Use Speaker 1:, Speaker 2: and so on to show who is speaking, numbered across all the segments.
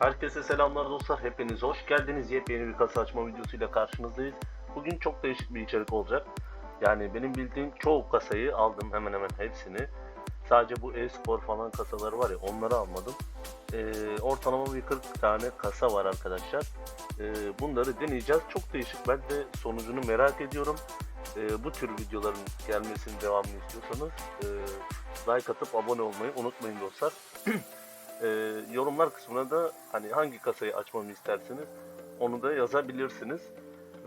Speaker 1: Herkese selamlar dostlar. Hepiniz hoş geldiniz. Yepyeni bir kasa açma videosuyla karşınızdayız. Bugün çok değişik bir içerik olacak. Yani benim bildiğim çoğu kasayı aldım hemen hemen hepsini. Sadece bu e-spor falan kasaları var ya onları almadım. Ee, ortalama bir 40 tane kasa var arkadaşlar. Ee, bunları deneyeceğiz. Çok değişik. Ben de sonucunu merak ediyorum. Ee, bu tür videoların gelmesini devamlı istiyorsanız e, like atıp abone olmayı unutmayın dostlar. Ee, yorumlar kısmına da hani hangi kasayı açmamı isterseniz onu da yazabilirsiniz.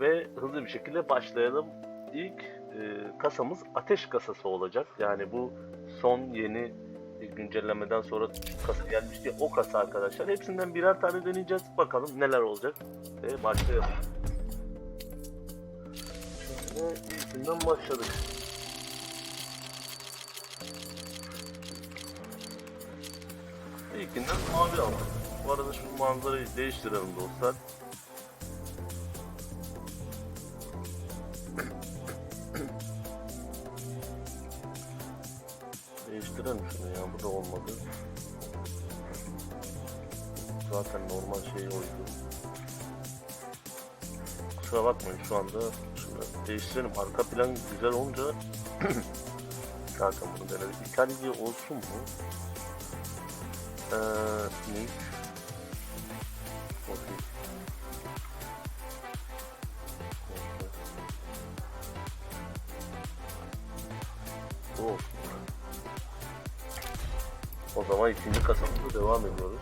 Speaker 1: Ve hızlı bir şekilde başlayalım. İlk e, kasamız ateş kasası olacak. Yani bu son yeni e, güncellemeden sonra kasa gelmişti. O kasa arkadaşlar. Hepsinden birer tane deneyeceğiz. Bakalım neler olacak. Ve başlayalım. Şöyle ilkinden başladık. İlkinden mavi aldık. Bu arada şu manzarayı değiştirelim dostlar. Değiştirelim şunu ya bu da olmadı. Zaten normal şey oydu. Kusura bakmayın şu anda şunu değiştirelim. Arka plan güzel olunca zaten bunu denedik. İtalya olsun mu? Eee Nick Okey. Oh. O zaman ikinci kasamızda devam ediyoruz.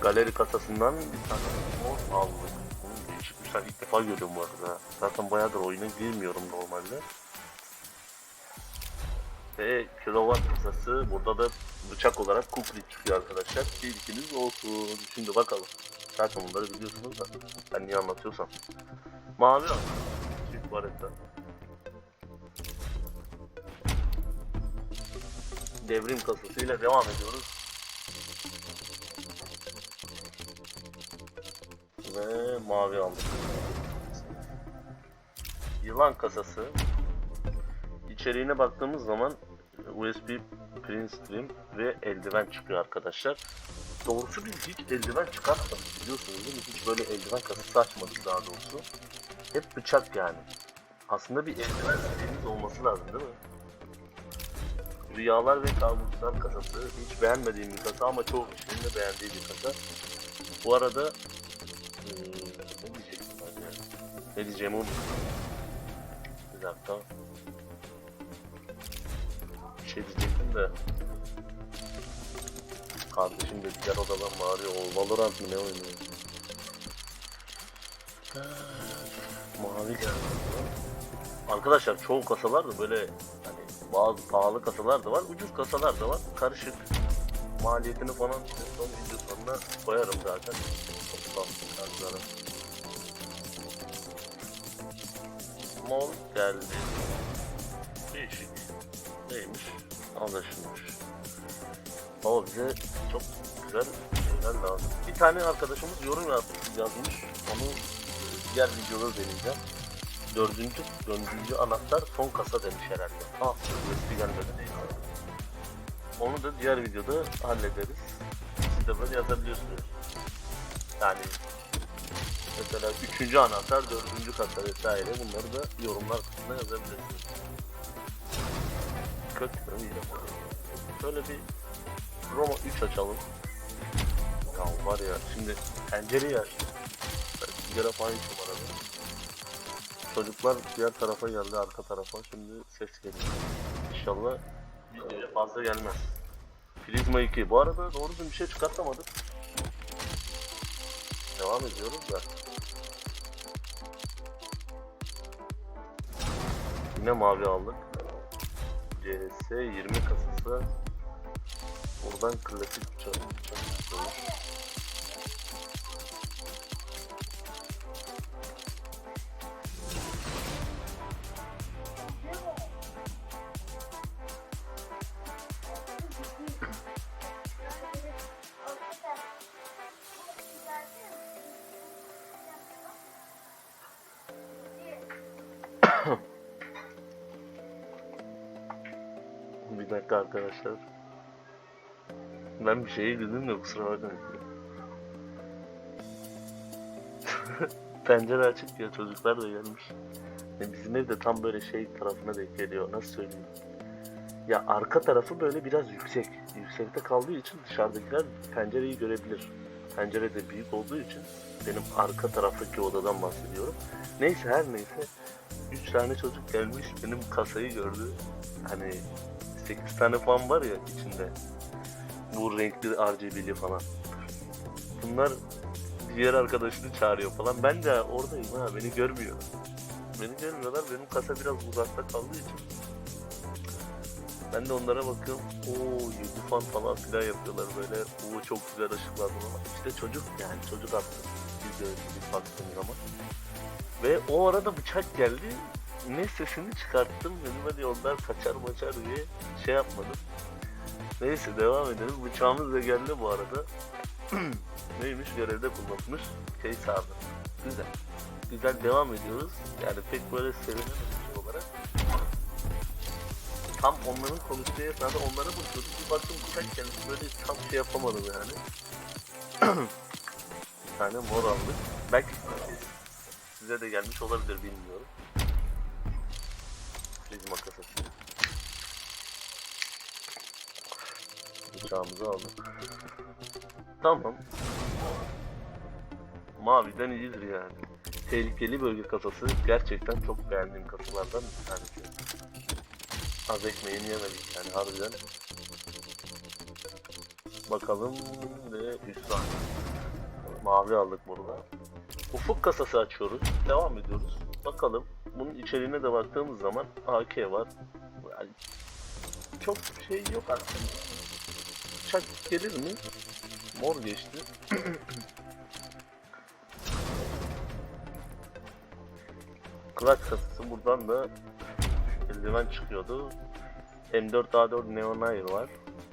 Speaker 1: Galeri kasasından bir tane aldık. Defa görüyorum bu arada. Zaten bayağıdır oyuna girmiyorum normalde. Ve kilowatt kasası burada da bıçak olarak kukri çıkıyor arkadaşlar. İlkiniz olsun. Şimdi bakalım. Zaten bunları biliyorsunuz da ben niye anlatıyorsam. Mavi al. Çift baretta. Devrim kasasıyla devam ediyoruz. Ve mavi aldık. Yılan kasası. İçeriğine baktığımız zaman USB print stream ve eldiven çıkıyor arkadaşlar. Doğrusu biz hiç eldiven çıkartmadık biliyorsunuz değil mi? Hiç böyle eldiven kasası açmadık daha doğrusu. Hep bıçak yani. Aslında bir eldiven serimiz olması lazım değil mi? Rüyalar ve kabuslar kasası. Hiç beğenmediğim bir kasa ama çoğu kişinin de beğendiği bir kasa. Bu arada ee, ne diyecektim ben ya? Ne diyeceğimi unuttum. Bir dakika. Bir şey diyecektim de. Kardeşim de diğer odadan bağırıyor. O Valorant mı ne oynuyor? Ha, Mavi geldi. Arkadaşlar çoğu kasalar da böyle hani bazı pahalı kasalar da var, ucuz kasalar da var. Karışık. Maliyetini falan son video sonuna koyarım zaten. Toplam. Mol geldi. Değişik. Neymiş? Anlaşılmış. Ama bize çok güzel şeyler lazım. Bir tane arkadaşımız yorum yazmış. Onu diğer videoda deneyeceğim. Dördüncü, dördüncü anahtar son kasa demiş herhalde. Ah, USB gelmedi değil. Onu da diğer videoda hallederiz. Siz de böyle yazabiliyorsunuz. Yani mesela üçüncü anahtar, dördüncü kasa vesaire bunları da yorumlar kısmına yazabilirsiniz. Kötü Şöyle bir Roma 3 açalım. Ya var ya şimdi pencereyi aç. Ben sigara falan içim arada. Çocuklar diğer tarafa geldi arka tarafa. Şimdi ses geliyor. İnşallah videoya fazla gelmez. Prizma 2. Bu arada doğru bir şey çıkartamadık. Devam ediyoruz da. Yine mavi aldık. CS 20 kasası. Buradan klasik bıçak Huh. Bir dakika arkadaşlar. Ben bir şeye güldüm de kusura bakmayın. Pencere açık ya çocuklar da gelmiş. Bizim ev de tam böyle şey tarafına denk geliyor. Nasıl söyleyeyim? Ya arka tarafı böyle biraz yüksek. Yüksekte kaldığı için dışarıdakiler pencereyi görebilir. Pencere de büyük olduğu için benim arka taraftaki odadan bahsediyorum. Neyse her neyse. Üç tane çocuk gelmiş benim kasayı gördü. Hani 8 tane falan var ya içinde. Bu renkli RGB'li falan. Bunlar diğer arkadaşını çağırıyor falan. Ben de oradayım ha beni görmüyor. Beni görmüyorlar. Benim kasa biraz uzakta kaldığı için. Ben de onlara bakıyorum. Oo yedi fan falan filan yapıyorlar böyle. Oo çok güzel ışıklar falan. İşte çocuk yani çocuk attı. Video bir baktığım zaman. Ve o arada bıçak geldi. Ne sesini çıkarttım. Dedim hadi yollar kaçar maçar diye şey yapmadım. Neyse devam edelim. Bıçağımız da geldi bu arada. Neymiş görevde kullanılmış. Case aldı. Güzel. Güzel devam ediyoruz. Yani pek böyle sevinemem bir şey olarak. Tam onların konuştuğu esnada onlara bakıyordum. Bir baktım bıçak gelmiş. Böyle tam şey yapamadım yani. bir tane mor aldık. Belki size de gelmiş olabilir bilmiyorum. Prizma kasası. Bıçağımızı aldık. Tamam. Maviden iyidir yani. Tehlikeli bölge kasası gerçekten çok beğendiğim kasalardan bir tanesi. Az ekmeğini yemedik yani harbiden. Bakalım ve üstten. Mavi aldık burada. Ufuk kasası açıyoruz. Devam ediyoruz. Bakalım. Bunun içeriğine de baktığımız zaman AK var. Yani çok şey yok aslında. Bıçak gelir mi? Mor geçti. Kıraç kasası buradan da eldiven çıkıyordu. M4A4 Neon Air var.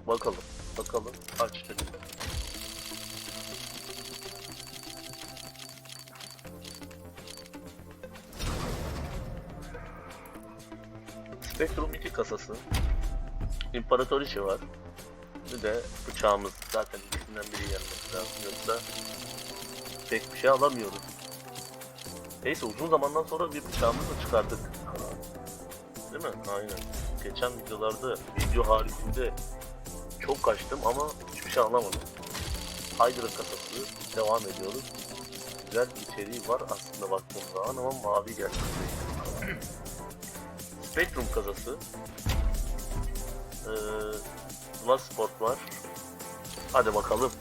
Speaker 1: Bakalım. Bakalım. Açtık. Spectrum 2 kasası. İmparatoriçe var. Bir de bıçağımız. Zaten ikisinden biri gelmesi lazım. Yoksa pek bir şey alamıyoruz. Neyse uzun zamandan sonra bir bıçağımızı çıkardık. Değil mi? Aynen. Geçen videolarda video haricinde çok kaçtım ama hiçbir şey alamadım. Hydra kasası devam ediyoruz. Güzel içeriği var aslında baktığım zaman ama mavi geldi. Spectrum kasası. Ee, Last Sport var. Hadi bakalım.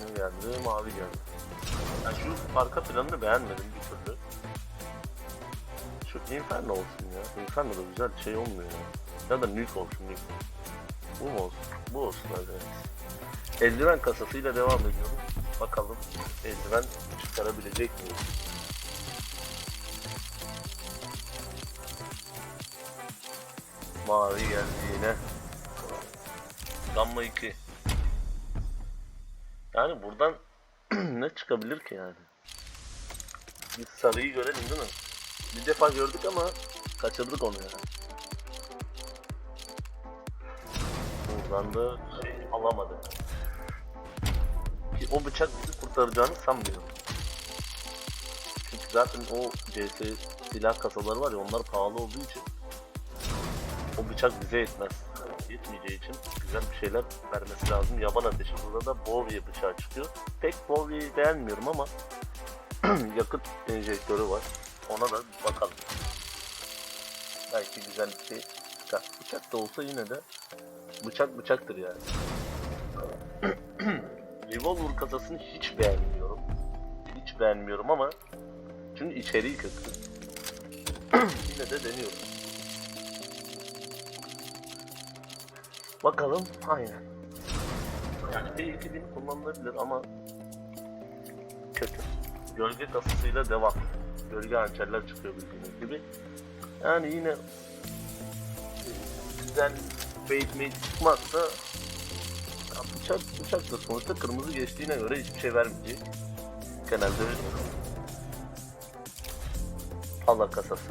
Speaker 1: Ne geldi? Mavi geldi. Ya şu arka planını beğenmedim bir türlü. Şu Inferno olsun ya. Inferno da güzel şey olmuyor ya. Ya da Nuke olsun Nuke. Bu mu olsun? Bu olsun hadi. Eldiven kasasıyla devam ediyoruz. Bakalım eldiven çıkarabilecek miyiz? Mavi geldi yine. Gamma 2. Yani buradan ne çıkabilir ki yani? Biz sarıyı görelim değil mi? Bir defa gördük ama kaçırdık onu yani. Buradan da şey alamadık. O bıçak bizi kurtaracağını sanmıyorum. Çünkü zaten o CS silah kasaları var ya onlar pahalı olduğu için o bıçak bize yetmez. Yetmeyeceği için güzel bir şeyler vermesi lazım. Yaban ateşi burada da Bowie bıçağı çıkıyor. Pek Bowie'yi beğenmiyorum ama yakıt enjektörü var. Ona da bakalım. Belki güzel bir şey çıkar. Bıçak da olsa yine de bıçak bıçaktır yani. Revolver kasasını hiç beğenmiyorum. Hiç beğenmiyorum ama çünkü içeriği kötü. yine de deniyorum. Bakalım aynen. Yani P2000 kullanılabilir ama kötü. Gölge kasasıyla devam. Gölge hançerler çıkıyor bildiğiniz gibi. Yani yine güzel bait mate çıkmazsa bıçak da sonuçta kırmızı geçtiğine göre hiçbir şey vermeyecek. Genelde öyle. Pala kasası.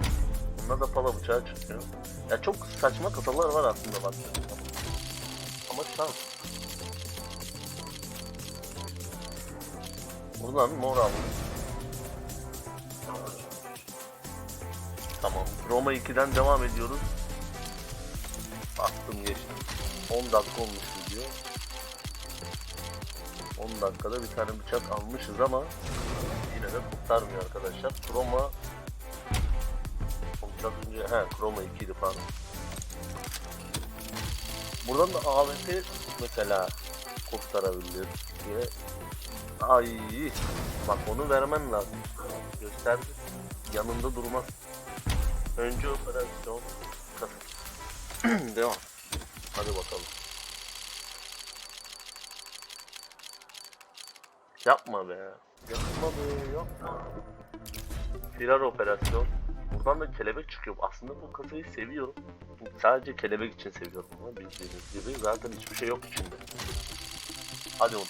Speaker 1: Bunda da pala bıçağı çıkıyor. Ya çok saçma kasalar var aslında zaman. Ama şans. Buradan mor aldım. Tamam. Roma 2'den devam ediyoruz. Bastım geçtim. 10 dakika olmuş 10 dakikada bir tane bıçak almışız ama yine de kurtarmıyor arkadaşlar. Roma Biraz önce he Chroma 2'ydi pardon. Buradan da AWP mesela kurtarabilir diye. Ay bak onu vermen lazım. Gösterdi. Yanında durmaz. Önce operasyon. Devam. Hadi bakalım. Yapma be. Yapma be yapma. Firar operasyon. Buradan da kelebek çıkıyor. Aslında bu kasayı seviyorum. Sadece kelebek için seviyorum ama bildiğiniz gibi zaten hiçbir şey yok içinde. Hadi oğlum.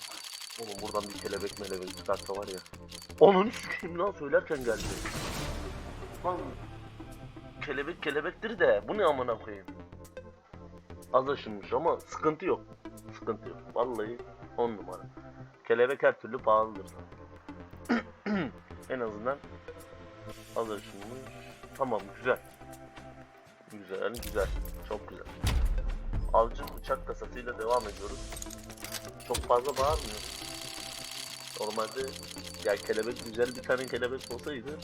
Speaker 1: Oğlum buradan bir kelebek melebek çıkarsa var ya. Onun sikeyim lan söylerken geldi. Lan kelebek kelebektir de bu ne amına koyayım. Az aşınmış ama sıkıntı yok. Sıkıntı yok. Vallahi on numara. Kelebek her türlü pahalıdır. en azından az aşınmış. Tamam güzel. Güzel güzel. Çok güzel. Avcı bıçak kasasıyla devam ediyoruz. Çok fazla bağırmıyor. Normalde ya kelebek güzel bir tane kelebek olsaydı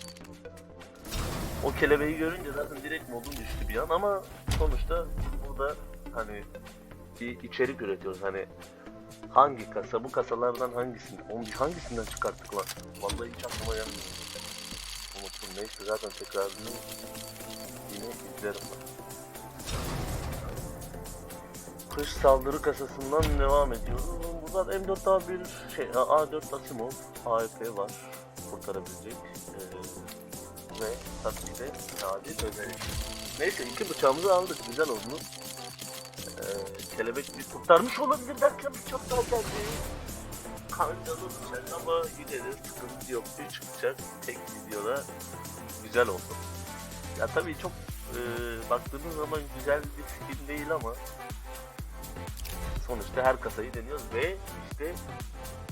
Speaker 1: o kelebeği görünce zaten direkt modum düştü bir an ama sonuçta burada hani bir içerik üretiyoruz hani hangi kasa bu kasalardan hangisini bir hangisinden çıkarttık lan vallahi hiç aklıma gelmiyor unuttum neyse zaten tekrar yine izlerim ben. Kış saldırı kasasından devam ediyoruz. Buradan M4 bir şey A4 Asimov AWP var kurtarabilecek ee, ve tabii ki de nadir özellik. Neyse iki bıçağımızı aldık güzel oldu. Ee, kelebek bir kurtarmış olabilir derken bıçak daha geldi. Kancalı bıçak ama yine de sıkıntı yok. Üç bıçak tek videoda güzel oldu. Ya tabii çok e, baktığınız zaman güzel bir skin değil ama sonuçta her kasayı deniyoruz ve işte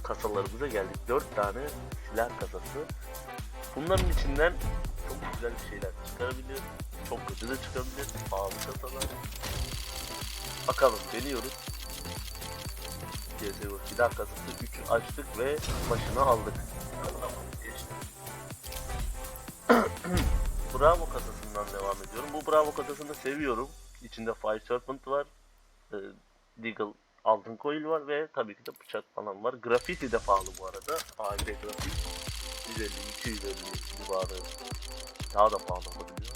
Speaker 1: kasalarımıza geldik. 4 tane silah kasası. Bunların içinden çok güzel şeyler çıkarabilir. Çok kötü de çıkabilir. Pahalı kasalar. Bakalım deniyoruz. CSGO silah kasası 3 açtık ve başına aldık. Bravo kasasından devam ediyorum. Bu Bravo kasasını seviyorum. İçinde Fire Serpent var. E, Deagle altın coil var ve tabii ki de bıçak falan var. Graffiti de pahalı bu arada. AMD grafit 150-250 civarı daha da pahalı olabiliyor.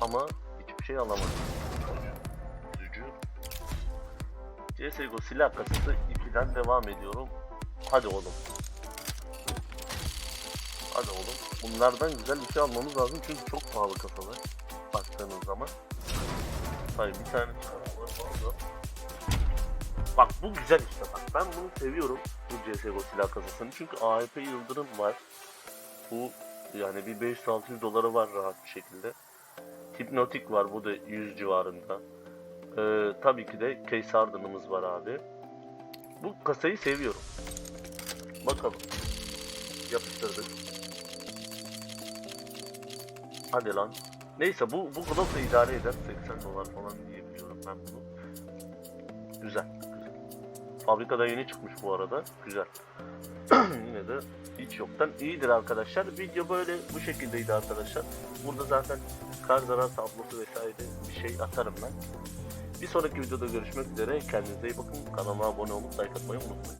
Speaker 1: Ama hiçbir şey alamadım. CSGO silah kasası 2'den devam ediyorum. Hadi oğlum. Hadi oğlum. Bunlardan güzel bir şey almamız lazım çünkü çok pahalı kasalar. Baktığınız zaman. Hayır bir tane fazla. Bak bu güzel işte bak. Ben bunu seviyorum. Bu CSGO silah kasasını. Çünkü AWP Yıldırım var. Bu yani bir 500-600 doları var rahat bir şekilde. Hipnotik var. Bu da 100 civarında. Ee, tabii ki de Case Harden'ımız var abi. Bu kasayı seviyorum. Bakalım. Yapıştırdık. Hadi lan. Neyse bu bu da idare eder. 80 dolar falan diyebiliyorum ben bunu. Güzel. güzel. Fabrikada yeni çıkmış bu arada. Güzel. Yine de hiç yoktan iyidir arkadaşlar. Video böyle bu şekildeydi arkadaşlar. Burada zaten kar zarar tablosu vesaire bir şey atarım ben. Bir sonraki videoda görüşmek üzere. Kendinize iyi bakın. Kanalıma abone olup like atmayı unutmayın.